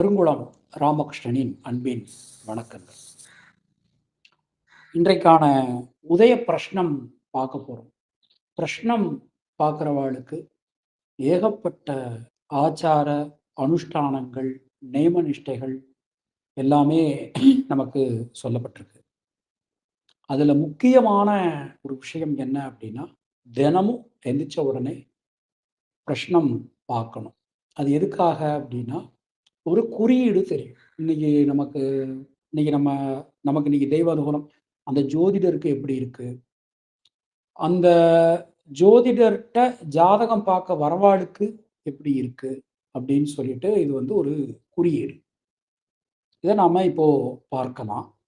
பெருங்குளம் ராமகிருஷ்ணனின் அன்பின் வணக்கங்கள். இன்றைக்கான உதய பிரஷ்னம் பார்க்க போறோம். பிரஷ்னம் பார்க்குறவாளுக்கு ஏகப்பட்ட ஆச்சார அனுஷ்டானங்கள் நேம நிஷ்டைகள் எல்லாமே நமக்கு சொல்லப்பட்டிருக்கு. அதுல முக்கியமான ஒரு விஷயம் என்ன அப்படின்னா தினமும் எந்திரிச்ச உடனே பிரஷ்னம் பார்க்கணும். அது எதுக்காக அப்படின்னா ஒரு குறியீடு தெரியும் இன்னைக்கு நமக்கு இன்னைக்கு நம்ம நமக்கு இன்னைக்கு தெய்வானுகூலம் அந்த ஜோதிடருக்கு எப்படி இருக்கு? அந்த ஜோதிடர்கிட்ட ஜாதகம் பார்க்க வரவாளுக்கு எப்படி இருக்கு? அப்படின்னு சொல்லிட்டு இது வந்து ஒரு குறியீடு. இதை நாம இப்போ பார்க்கலாம்.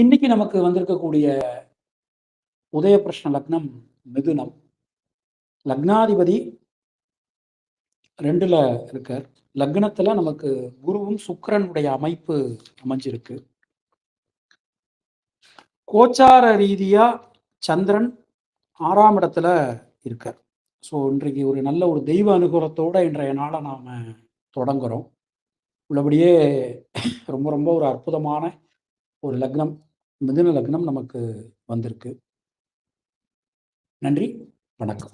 இன்னைக்கு நமக்கு வந்திருக்கக்கூடிய உதய பிரஷ்ன லக்னம் மிதுனம். லக்னாதிபதி ரெண்டுல இருக்கார். லக்னத்துல நமக்கு குருவும் சுக்கிரனுடைய அமைப்பு அமைஞ்சிருக்கு. கோச்சார ரீதியா சந்திரன் ஆறாம் இடத்துல இருக்கார். ஸோ இன்றைக்கு ஒரு நல்ல ஒரு தெய்வ அனுகூலத்தோட இன்றைய நாளை நாம தொடங்குறோம். உள்ளபடியே ரொம்ப ரொம்ப ஒரு அற்புதமான ஒரு லக்னம். மிதுன லக்னம் நமக்கு வந்திருக்கு. நன்றி. வணக்கம்.